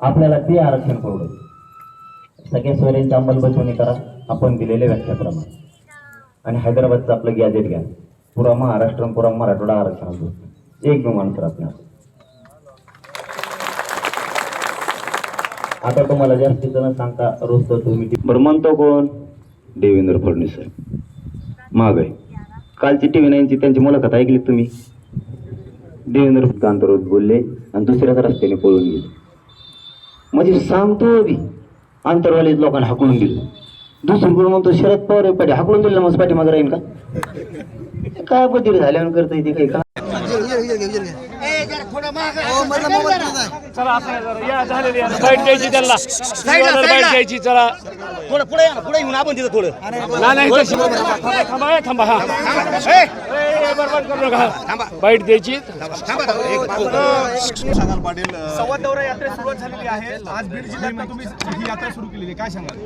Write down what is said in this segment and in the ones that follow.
आपल्याला ते आरक्षण पडलं सगळ्या सोयऱ्यांची अंमलबजावणी करा. आपण दिलेल्या व्याख्याप्रमाणे आणि हैदराबादचं आपलं गॅजेट घ्या. पुरा महाराष्ट्र पुरा मराठवाडा आरक्षण असतो एक विमान सर आपल्या आता तुम्हाला जास्तीत जण सांगता रोज तर तुम्ही. बरं म्हणतो कोण? देवेंद्र फडणवीस साहेब. महाग आहे. कालची टी व्ही नाईनची त्यांची मुलाखत ऐकली तुम्ही? देवेंद्र कांतरोज बोलले आणि दुसऱ्याच रस्त्याने पळून गेले. म्हणजे सांगतो बी. आंतरवाली लोकांना हाकलून दिलं. दुसरीकडून म्हणतो शरद पवार पाठी हाकलून दिलं मग पाठीमागे राहील का? काय बदल झाल्यावर करता येते काही का चला असं नाही. जरा या झालेली आहे. बाईट द्यायची त्यांना. शिवाला बाईट द्यायची चला. थोडं पुढे पुढे येऊन आपण तिथं थोडं. नाही थांबा थांबा हा. बाईट द्यायची. सांगाल पाटील अ, संवाद दौरा यात्रा सुरुवात झालेली आहे. आज बीड जिल्ह्यात तुम्ही ही यात्रा सुरू केलेली काय सांगाल?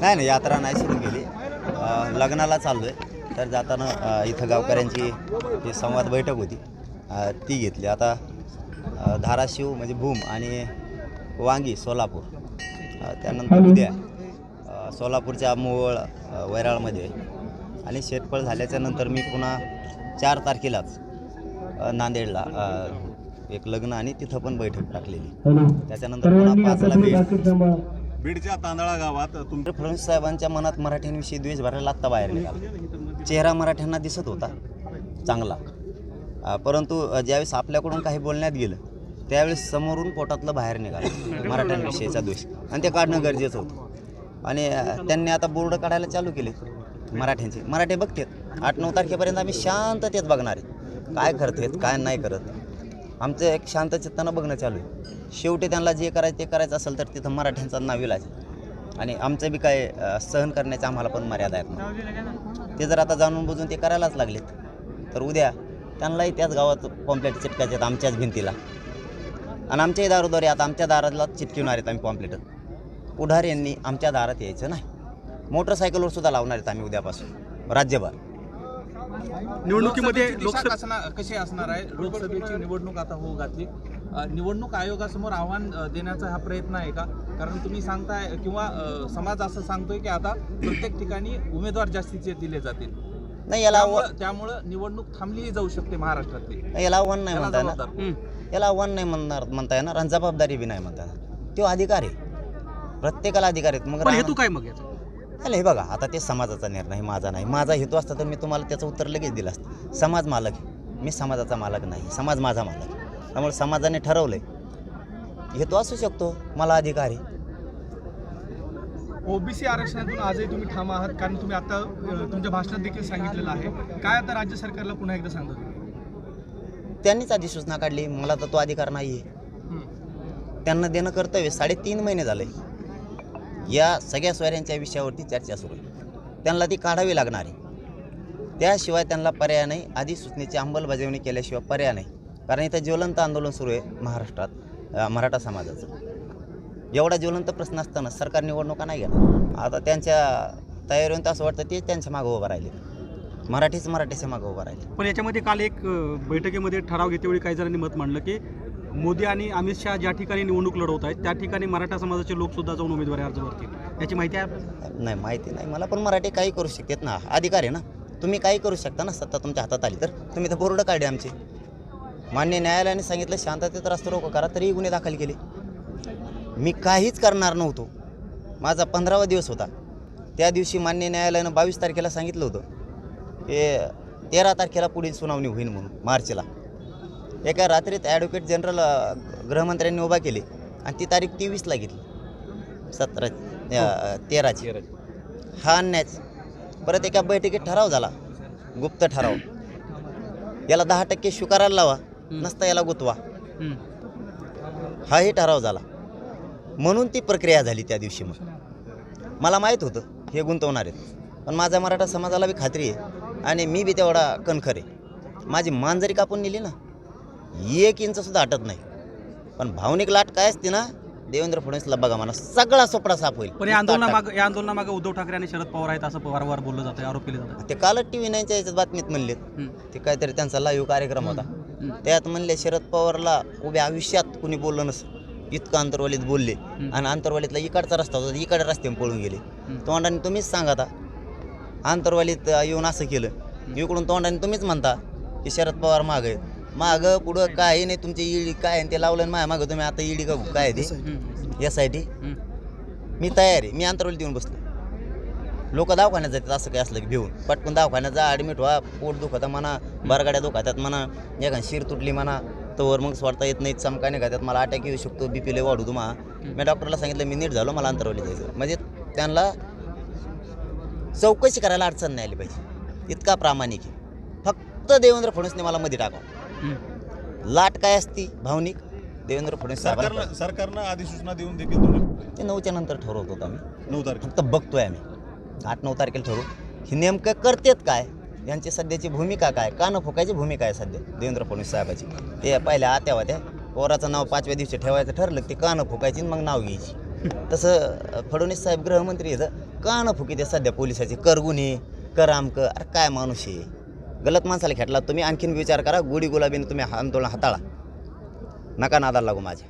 नाही नाही. यात्रा नाही सुरू केली. लग्नाला चाललो आहे तर जाताना इथं गावकऱ्यांची जी संवाद बैठक होती. ती घेतली. आता धाराशिव म्हणजे भूम आणि वांगी सोलापूर. त्यानंतर उद्या सोलापूरच्या मोहोळ अ, वैराळमध्ये. आणि शेतफळ झाल्याच्यानंतर मी पुन्हा चार तारखेलाच नांदेडला एक लग्न आणि तिथं पण बैठक टाकलेली. त्याच्यानंतर पुन्हा पाचला बीडच्या तांदळा गावात तुम तर फडणवीस साहेबांच्या मनात मराठ्यांविषयी द्वेष भरायला आत्ता बाहेर निघाला. चेहरा मराठ्यांना दिसत होता चांगला. परंतु ज्यावेळेस आपल्याकडून काही बोलण्यात गेलं त्यावेळेस समोरून पोटातलं बाहेर निघालं मराठ्यांविषयीचा द्वेष. आणि ते काढणं गरजेचं होतं. आणि त्यांनी आता बोर्ड काढायला चालू केले मराठ्यांचे. मराठे बघतात. आठ नऊ तारखेपर्यंत आम्ही शांततेत बघणार आहे. काय करतात काय नाही करत. आमचं एक शांत चित्तानं बघणं चालू आहे. शेवटी त्यांना जे करायचं ते करायचं असेल तर तिथं मराठ्यांचा नाविलाज आहे. आणि आमचं बी काय सहन करण्याच्या आम्हाला पण मर्यादा आहेत ते जर आता जाणून बुजून ते करायलाच लागलेत तर उद्या त्यांनाही त्याच गावात पॉम्प्लेट चिटकायचे आहेत आमच्याच भिंतीला. आणि आमच्याही दारोद्वारे आता आमच्या दाराला चिटकिवणार आहेत आम्ही पॉम्प्लेट पुढार यांनी आमच्या दारात यायचं नाही. मोटरसायकलवर सुद्धा लावणार आहेत आम्ही उद्यापासून राज्यभर. निवडणुकीमध्ये लोकसभा कशी असणार आहे? लोकसभेची निवडणूक आता होऊ घातली. निवडणूक आयोगासमोर आव्हान देण्याचा हा प्रयत्न आहे का? कारण तुम्ही सांगताय किंवा समाज असं सांगतोय की आता प्रत्येक ठिकाणी उमेदवार जास्तीचे दिले जातील. नाही याला त्यामुळं निवडणूक थांबलीही जाऊ शकते महाराष्ट्रातली. नाही, याला आव्हान नाही म्हणता येणार. याला आव्हान नाही म्हणणार म्हणता येणार आणि जबाबदारी बी नाही म्हणता येणार. तो अधिकार. आहे प्रत्येकाला अधिकार आहेत. मग हेतू काय मग याचा? हे बघा आता ते समाजाचा निर्णय माझा नाही. माझा हेतू असता तर मी तुम्हाला त्याचं उत्तर लगेच दिलं असतं. समाज मालक मी समाजाचा मालक नाही समाज माझा मालक. त्यामुळे समाजाने ठरवलं आहे हेतू असू शकतो मला अधिकार आहे. ओबीसी आरक्षणातून आजही तुम्ही ठाम आहात कारण तुम्ही आता तुमच्या भाषणात देखील सांगितलेलं आहे. काय आता राज्य सरकारला पुन्हा एकदा सांगतो त्यांनीच अधिसूचना काढली मला तर तो अधिकार नाही आहे. त्यांना देणं कर्तव्य साडेतीन महिने झाले. या सगळ्या सोयऱ्यांच्या विषयावरती चर्चा सुरू आहे. त्यांना ती काढावी लागणार आहे. त्याशिवाय त्यांना पर्याय नाही. आधी सूचनेची अंमलबजावणी केल्याशिवाय पर्याय नाही. कारण इथं ज्वलंत आंदोलन सुरू आहे महाराष्ट्रात मराठा समाजाचं. एवढा ज्वलंत प्रश्न असताना सरकार निवडणुका नाही घेणार. आता त्यांच्या तयारीवरून असं वाटतं तेच त्यांच्या मागं उभं राहिले. मराठीच मराठीच्या मागं उभं राहिले. पण याच्यामध्ये काल एक बैठकीमध्ये ठराव घेतेवेळी काही जणांनी मत मांडलं की मोदी आणि अमित शहा ज्या ठिकाणी निवडणूक लढवत आहेत त्या ठिकाणी मराठा समाजाचे लोक सुद्धा जाऊन उमेदवारी अर्ज भरतील याची माहिती आहे नाही माहिती नाही. मला पण मराठी काही करू शकतात ना. अधिकार आहे ना. तुम्ही काही करू शकता ना. सत्ता तुमच्या हातात आली तर. तुम्ही तर बोर्ड काढले आमचे. मान्य न्यायालयाने सांगितलं शांततेत रस्ता रोको करा तरीही गुन्हे दाखल केले. मी काहीच करणार नव्हतो. माझा पंधरावा दिवस होता. त्या दिवशी मान्य न्यायालयानं बावीस तारखेला सांगितलं होतं की तेरा तारखेला पुढील सुनावणी होईल म्हणून मार्चला. एका रात्रीत ॲडव्होकेट जनरल गृहमंत्र्यांनी उभा केली. आणि ती तारीख तेवीसला घेतली. सतरा तेराची. हा अन्यायच. परत एका बैठकीत ठराव झाला. गुप्त ठराव. याला दहा टक्के स्वीकारायला लावा. नसता याला गुतवा. हाही ठराव झाला. म्हणून ती प्रक्रिया झाली त्या दिवशी मग. मला माहीत होतं हे गुंतवणार आहेत. पण माझ्या मराठा समाजाला बी खात्री आहे. आणि मी बी तेवढा कणखर आहे. माझी मान जरी कापून नेली ना एक इंचसुद्धा हटत नाही. पण भावनिक लाट काय असते ना देवेंद्र फडणवीसला बघा म्हणा सगळा सोपडा साफ होईल. पण या आंदोलनामागं या आंदोलनामागं उद्धव ठाकरे आणि शरद पवार आहेत असं वारंवार बोललं जातं आरोप केले जातात. ते कालच टी व्ही नाईनच्या याच्यात बातमीत म्हणलेत. हं. ते काहीतरी त्यांचा लाईव्ह कार्यक्रम होता. त्यात म्हणले शरद पवारला उभ्या आयुष्यात कुणी बोललं नसं इतकं अंतरवालीत बोलले. आणि अंतरवालीतला इकडचा रस्ता होता इकडे रस्त्याने पळून गेले. तोंडाने तुम्हीच सांगा आता. आंतरवालीत येऊन असं केलं. इकडून तोंडाने तुम्हीच म्हणता की शरद पवार माग आहेत. मागं पुढं काय नाही तुमची ईडी काय आहे ते लावलं माझ्या मागं तुम्ही आता ईडी का काय आहे ते? S I T. मी तयार आहे. मी आंतरवालीत येऊन बसलो. लोक दवाखान्यात जातात असं काय असलं की भिवून. पटकन दवाखान्यात जा ॲडमिट व्हा. पोट दुखतं म्हणा बरगाड्या दुखातात म्हणा एखादी शिर तुटली म्हणा तोवर मग स्वतः येत नाही चमका निघातात मला अटॅक येऊ शकतो बी पी लय वाढू तुम्हा मी डॉक्टरला सांगितलं मी नीट झालो मला अंतरवली जायचं म्हणजे त्यांना चौकशी करायला अडचण नाही आली पाहिजे. इतका प्रामाणिक आहे. फक्त देवेंद्र फडणवीसने मला मध्ये टाकावं. लाट काय असती? भावनिक? देवेंद्र फडणवीस साहेबांना सरकारनं सरकारनं अधिसूचना देऊन देखील तुम्ही ते नऊच्या नंतर ठरवतो आम्ही. नऊ तारखेला. फक्त बघतोय आम्ही. आठ नऊ तारखेला ठरवू. ही नेमकं करतेत काय? यांची सध्याची भूमिका काय? कानं फुकायची भूमिका आहे सध्या देवेंद्र फडणवीस साहेबाची. ते पहिल्या आत्या होत्या. पोराचं नाव पाचव्या दिवशी ठेवायचं ठरलं की ते कानं फुकायची आणि मग नाव घ्यायची. तसं अं, फडणवीस साहेब गृहमंत्री आहेत. कानं फुकी ते सध्या पोलिसाचे. कर गुन्हे कर आमक अरे काय माणूस आहे? गलत माणसाला खेटला तुम्ही आणखीन विचार करा गोडी गुलाबीने तुम्ही आंदोलन हाताळा. नका नादाला लागू माझ्या